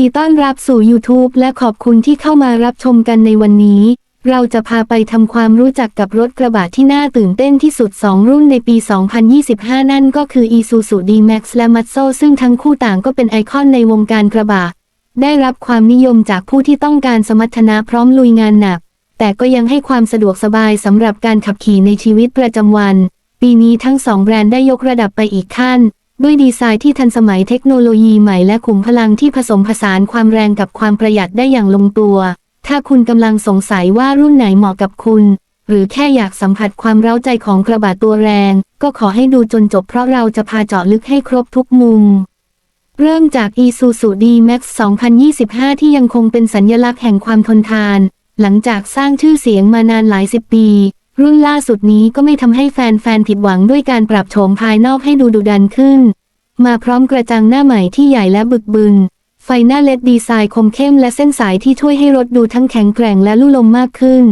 ดีต้อนรับสู่ YouTube และขอบคุณที่เข้ามารับชมกันในวันนี้ เราจะพาไปทำความรู้จักกับรถกระบะที่น่าตื่นเต้นที่สุด 2 รุ่นในปี 2025 นั่นก็คือ Isuzu D-Max และ Mazda ซึ่งทั้งคู่ต่างก็เป็นไอคอนในวงการกระบะ ได้รับความนิยมจากผู้ที่ต้องการสมรรถนะพร้อมลุยงานหนัก แต่ก็ยังให้ความสะดวกสบายสำหรับการขับขี่ในชีวิตประจำวัน ปีนี้ทั้งสองแบรนด์ได้ยกระดับไปอีกขั้น ด้วยดีไซน์ที่ทันสมัยเทคโนโลยีใหม่และขุมพลังที่ผสมผสานความแรงกับความประหยัดได้อย่างลงตัว ถ้าคุณกำลังสงสัยว่ารุ่นไหนเหมาะกับคุณ หรือแค่อยากสัมผัสความเร้าใจของกระบะตัวแรง ก็ขอให้ดูจนจบเพราะเราจะพาเจาะลึกให้ครบทุกมุม เริ่มจาก Isuzu D-Max 2025 ที่ยังคงเป็นสัญญลักษณ์แห่งความทนทาน หลังจากสร้างชื่อเสียงมานานหลายสิบปี รุ่นล่าสุดนี้ก็ไม่ทำให้แฟนๆผิดหวังด้วยการปรับโฉมภายนอกให้ดูดุดันขึ้น มาพร้อมกระจังหน้าใหม่ที่ใหญ่และบึกบึน ไฟหน้าเลดดีไซน์คมเข้มและเส้นสายที่ช่วยให้รถดูทั้งแข็งแกร่งและลู่ลมมากขึ้น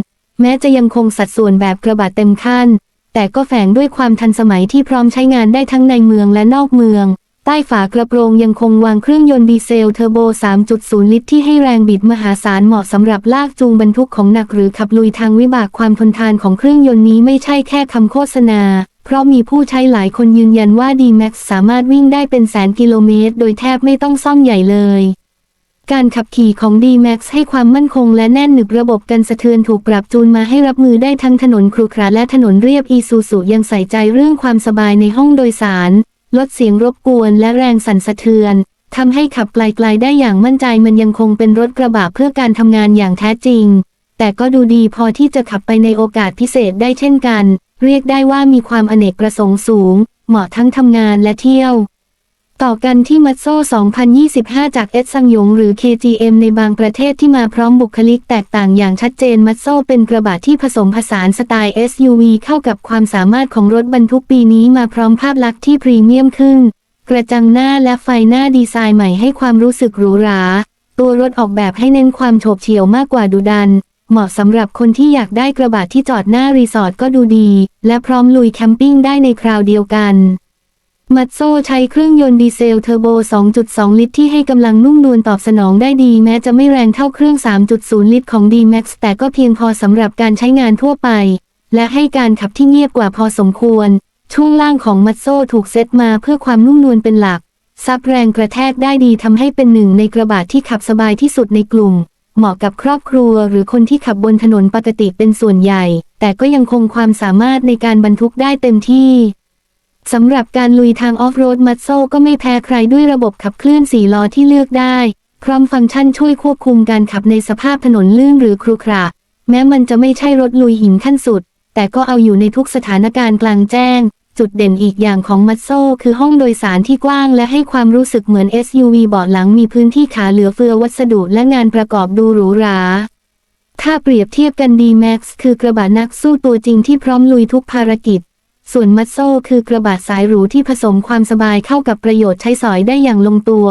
แม้จะยังคงสัดส่วนแบบกระบะเต็มขั้น แต่ก็แฝงด้วยความทันสมัยที่พร้อมใช้งานได้ทั้งในเมืองและนอกเมือง ใต้ฝากระโปรงยังคงวางเครื่องยนต์ดีเซลเทอร์โบ 3.0 ลิตรที่ให้แรงบิดมหาศาลเหมาะสำหรับลากจูงบรรทุกของหนักหรือขับลุยทางวิบากความทนทานของเครื่องยนต์นี้ไม่ใช่แค่คำโฆษณา เพราะมีผู้ใช้หลายคนยืนยันว่า D-Max สามารถวิ่งได้เป็นแสนกิโลเมตร โดยแทบไม่ต้องซ่อมใหญ่เลยการขับขี่ของ D-Max ให้ความมั่นคงและแน่นหนึบระบบกันสะเทือนถูกปรับจูนมาให้รับมือได้ทั้งถนนครุขระและถนนเรียบอีซูซูยังใส่ใจเรื่องความสบายในห้องโดยสาร ลดเสียงรบกวนและแรงสั่นสะเทือนทำให้ขับไกลๆได้อย่างมั่นใจมันยังคงเป็นรถกระบะเพื่อการทำงานอย่างแท้จริง แต่ก็ดูดีพอที่จะขับไปในโอกาสพิเศษได้เช่นกัน เรียกได้ว่ามีความอเนกประสงค์สูง เหมาะทั้งทำงานและเที่ยว ต่อกันที่มัตโซ2025 จากเอสซังหยงหรือ KGM ในบางประเทศที่มาพร้อมบุคลิกแตกต่างอย่างชัดเจนมัตโซเป็นกระบะที่ผสมผสานสไตล์ SUV เข้ากับความสามารถของรถบรรทุกปีนี้มาพร้อมภาพลักษณ์ที่พรีเมียมขึ้น กระจังหน้าและไฟหน้าดีไซน์ใหม่ให้ความรู้สึกหรูหรา ตัวรถออกแบบให้เน้นความโฉบเฉี่ยวมากกว่าดุดัน เหมาะสำหรับคนที่อยากได้กระบะที่จอดหน้ารีสอร์ทก็ดูดี และพร้อมลุยแคมปิ้งได้ในคราวเดียวกัน มัตโซใช้เครื่องยนต์ดีเซลเทอร์โบ 2.2 ลิตรที่ให้กำลังนุ่มนวลตอบสนองได้ดีแม้จะไม่แรงเท่าเครื่อง 3.0 ลิตรของ D-Max แต่ก็เพียงพอสำหรับการใช้งานทั่วไป และให้การขับที่เงียบกว่าพอสมควร ช่วงล่างของมัตโซถูกเซตมาเพื่อความนุ่มนวลเป็นหลัก ซับแรงกระแทกได้ดีทำให้เป็นหนึ่งในกระบะที่ขับสบายที่สุดในกลุ่ม เหมาะกับครอบครัวหรือคนที่ขับบนถนนปกติเป็นส่วนใหญ่ แต่ก็ยังคงความสามารถในการบรรทุกได้เต็มที่ สำหรับการลุยทางออฟโรดมัตโซก็ไม่แพ้ใครด้วยระบบขับเคลื่อนสี่ล้อที่เลือกได้ พร้อมฟังก์ชันช่วยควบคุมการขับในสภาพถนนลื่นหรือครุขระแม้มันจะไม่ใช่รถลุยหินขั้นสุด แต่ก็เอาอยู่ในทุกสถานการณ์กลางแจ้ง จุดเด่นอีกอย่างของมัตโซคือห้องโดยสารที่กว้างและให้ความรู้สึกเหมือน SUV เบาะหลังมีพื้นที่ขาเหลือเฟือวัสดุและงานประกอบดูหรูหราถ้าเปรียบเทียบกัน D-Max คือกระบะนักสู้ตัวจริงที่พร้อมลุยทุกภารกิจ ส่วนมัตโซคือกระบะสายหรูที่ผสมความสบายเข้ากับประโยชน์ใช้สอยได้อย่างลงตัว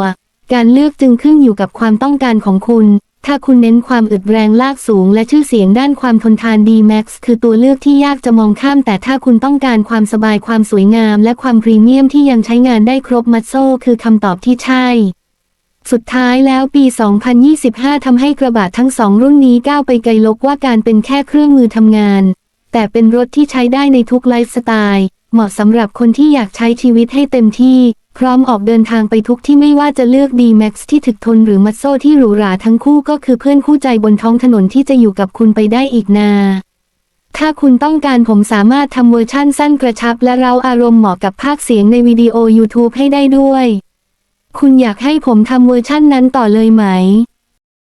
การเลือกจึงขึ้นอยู่กับความต้องการของคุณ ถ้าคุณเน้นความอึดแรงลากสูง และชื่อเสียงด้านความทนทาน D-Max คือตัวเลือกที่ยากจะมองข้าม แต่ถ้าคุณต้องการความสบายความสวยงาม และความพรีเมียมที่ยังใช้งานได้ครบมัตโซคือคำตอบที่ใช่สุดท้ายแล้วปี 2025 ทำให้กระบะทั้งสองรุ่นนี้ก้าวไปไกลลกว่าการเป็นแค่เครื่องมือทำงาน แต่เป็นรถที่ใช้ได้ในทุกไลฟ์สไตล์ เหมาะสำหรับคนที่อยากใช้ชีวิตให้เต็มที่ พร้อมออกเดินทางไปทุกที่ไม่ว่าจะเลือก D-Max ที่ถึกทนหรือมัตโซที่หรูหราทั้งคู่ก็คือเพื่อนคู่ใจบนท้องถนนที่จะอยู่กับคุณไปได้อีกนาถ้าคุณต้องการผมสามารถทำเวอร์ชั่นสั้นกระชับ และเราอารมณ์เหมาะกับภาคเสียงในวิดีโอ YouTube ให้ได้ด้วย คุณอยากให้ผมทำเวอร์ชั่นนั้นต่อเลยไหม